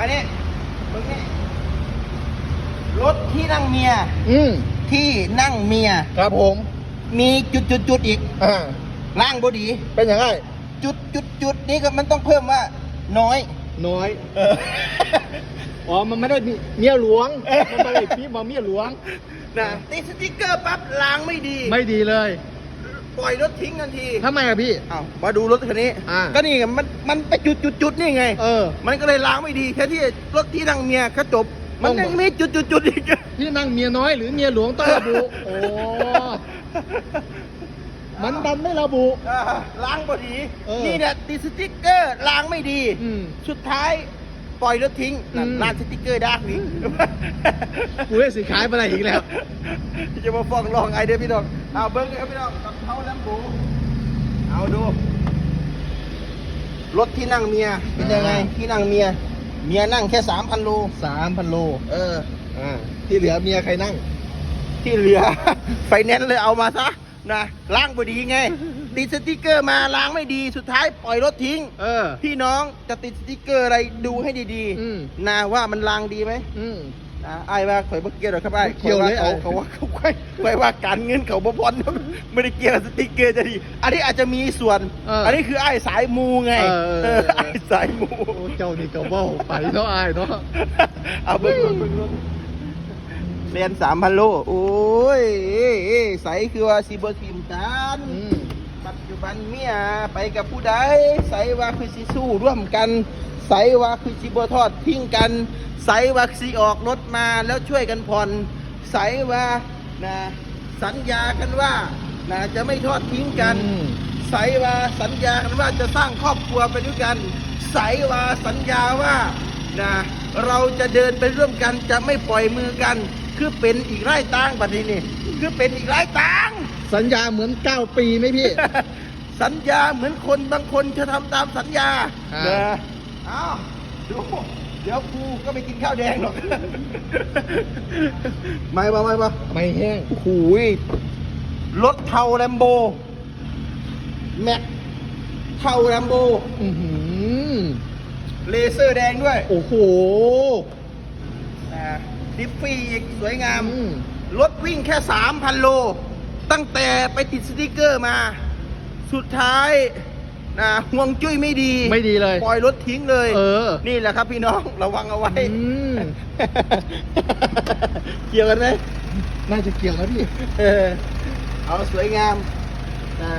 มาเนี่ยตรงนี้รถที่นั่งเมีย อืมที่นั่งเมีย ครับผม มีจุดจุดจุดๆๆอีกอ่าล่างบดี เป็นยังไงจุดจุดจุดๆนี้ก็มันต้องเพิ่มว่า น้อย น้อยอ๋อมันไม่ได้มีเมียหลวงมันไม่ได้พี่มาเมียหลวงนะติดสติ๊กเกอร์ปั๊บล้างไม่ดี ไม่ดีเลย ปล่อยรถทิ้งทันทีทำไมอะพี่ อ้าวมาดูรถคันนี้ อ่า ก็นี่ไงมันมันไปจุดจุดจุดๆๆนี่ไง เออ มันก็เลยล้างไม่ดีแค่ที่รถที่นั่งเมียเขาจบ มันต้องยังมีจุดจุดจุดๆๆอีกพี่นั่งเมียน้อยหรือเมียหลวงต้องระบุ โอ้ มันดันไม่ระบุ อ่าล้างพอดี เออ นี่เนี่ยติดสติ๊กเกอร์ล้างไม่ดี อืม สุดท้าย ปล่อยรถทิ้งนั่นอืม ร้านสติ๊กเกอร์ด้านนี้กูได้สิขายไปอะไรอีกแล้ว จะมาฟ้องร้องไอเดียพี่น้องเอาเบิ้งเลยครับพี่น้องกับเขาแลมโบเอาดู รถที่นั่งเมียเป็นยังไง อ่า ที่นั่งเมีย เมียนั่งแค่สามพันโล สามพันโล เออ อ่า ที่เหลือเมียใครนั่ง ที่เหลือ ไฟแนนซ์เลยเอามาซะนะล้างบดีไง ติดสติกเกอร์มาล้างไม่ดีสุดท้ายปล่อยรถทิ้ง เออ พี่น้องจะติดสติกเกอร์อะไรดูให้ดีอืม ๆนะว่ามันล้างดีไหมอืม นะไอ้ายว่าข่อยบ่เกี่ยวหรอกครับไอ้ายบ่เกี่ยวเลยเขาไอ้เขาว่าเขาไว้ไว้ว่าการเงินเขาบ่พอนไม่ได้เกี่ยวกับสติกเกอร์จะดี อันนี้อาจจะมีส่วนเอออัอันนี้คือไอ้ายสายมูไงเออเออเออ ไอ้ายสายมู โอ้เจ้านี่ก็เว่าไปเนาะอายเนาะเอาเบิ่งรถเบิ่งรถเรียนสามพันโล โอ้ยเอ้ยเอ้ยใสคือว่าสิบทีมกัน อืม ปัจจุบันเมียไปกับผู้ใดใสว่าคือสิสู้ร่วมกัน ใสว่าคือสิบทอดทิ้งกันใสว่าสิออกรถมาแล้วช่วยกันผ่อนใสว่านะสัญญากันว่านะจะไม่ทอดทิ้งกันอืมใสว่าสัญญากันว่าจะสร้างครอบครัวไปด้วยกันใสว่าสัญญาว่านะเราจะเดินไปร่วมกันจะไม่ปล่อยมือกัน คือเป็นอีกไร่ตางบัดนี้นี่คือเป็นอีกไร่ตาง สัญญาเหมือนเก้าปีไหมพี่ สัญญาเหมือนคนบางคนจะทำตามสัญญาอ่า เนอะเอาดูเดี๋ยวกูก็ไปกินข้าวแดงหรอก ไม่ปะไม่ปะไม่แห้งโอ้โหยรถเทาแลมโบ แม็กเทาแลมโบ อือหือเลเซอร์แดงด้วยโอ้โหนะดิฟฟี่อีกสวยงาม อืมรถวิ่งแค่ 3,000 โล ตั้งแต่ไปติดสติกเกอร์มา สุดท้ายนะห่วงจุ้ยไม่ดีไม่ดีเลย ปล่อยรถทิ้งเลย เออ นี่แหละครับพี่น้องระวังเอาไว้อืม เกี่ยวกันไหมน่าจะเกี่ยวนะพี่ เออเอาสวยงามนะ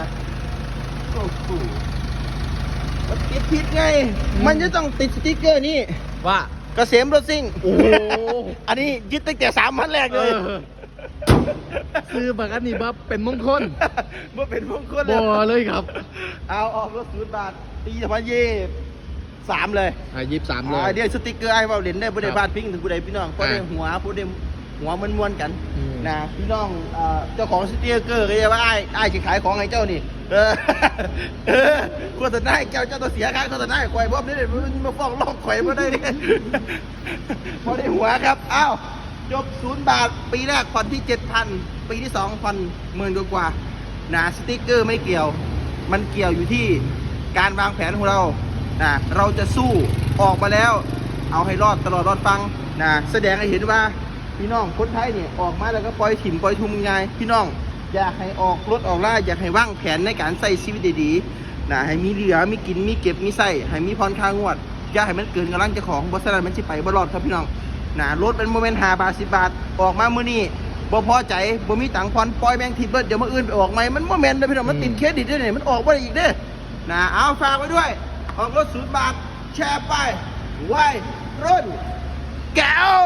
โอ้โหมันติดผิดไง อืม มันจะต้องติดสติกเกอร์นี่ว่าเกษมรถซิ่งโอ้โห อันนี้ยึดตั้งแต่สามพันแรกเอเลยอ ซื้อบักอันนี้บับเป็นมงคลว่าเป็นมงคลบอเลยครับ เอาออกรถศูนย์บาทปีสองพันยี่สามเลยอะยี่สามเลยอ่าเดี๋ยวสติกเกอร์ไอ้เบาเด่นได้ผู้ใดครับบ้านพิงถึงผู้ใดพี่น้องผู้ใดอ่าหัวผู้ใดหัวมันมวนๆกันอืมนะพี่น้องอ่าเจ้าของสติกเกอร์ก็จะว่าไอ้ไอ้จะขายของให้เจ้านี่เออเออโฆษณาให้เจ้าเจ้าตัวเสียค่าโฆษณาให้ข่อยบ่ได้มันมาฟ้องร้องข่อยบ่ได้เนี่ยพอได้หัวครับอ้าวจบศูนย์บาทปีแรกผ่อนที่เจ็ดพัน ปีที่สองผ่อนหมื่นกว่าๆนะสติกเกอร์ไม่เกี่ยว มันเกี่ยวอยู่ที่การวางแผนของเรานะเราจะสู้ออกมาแล้ว เอาให้รอดตลอดรอดฟังนะแสดงให้เห็นว่าพี่น้องคนไทยเนี่ยออกมาแล้วก็ปล่อยถิ่มปล่อยทุมไงพี่น้องอยากให้ออกรถออกล่าอยากให้ว่างแผนในการใส่ชีวิตดีๆนะให้มีเหลือมีกินมีเก็บมีใส่ให้มีพรค่างวดอย่าให้มันเกินกำลังเจ้าของบริษัทมันสิไปบรอดครับพี่น้องนะรถเป็นโมเมนต์หาบาทสิบาทออกมาเมื้อนี้ บ่พอใจบ่มีตังค์ผ่อนปล่อยแมงทิดเบิดเดี๋ยวมื้ออื่นไปออกใหม่มันโมเมนต์เด้อพี่น้องมันติดเครดิตด้วยเนี่ยมันออกบ่ได้อีกเด้อนะเอาฝากไว้ด้วย ออกรถศูนย์บาทแชร์ไปไว้รุ่นแก้ว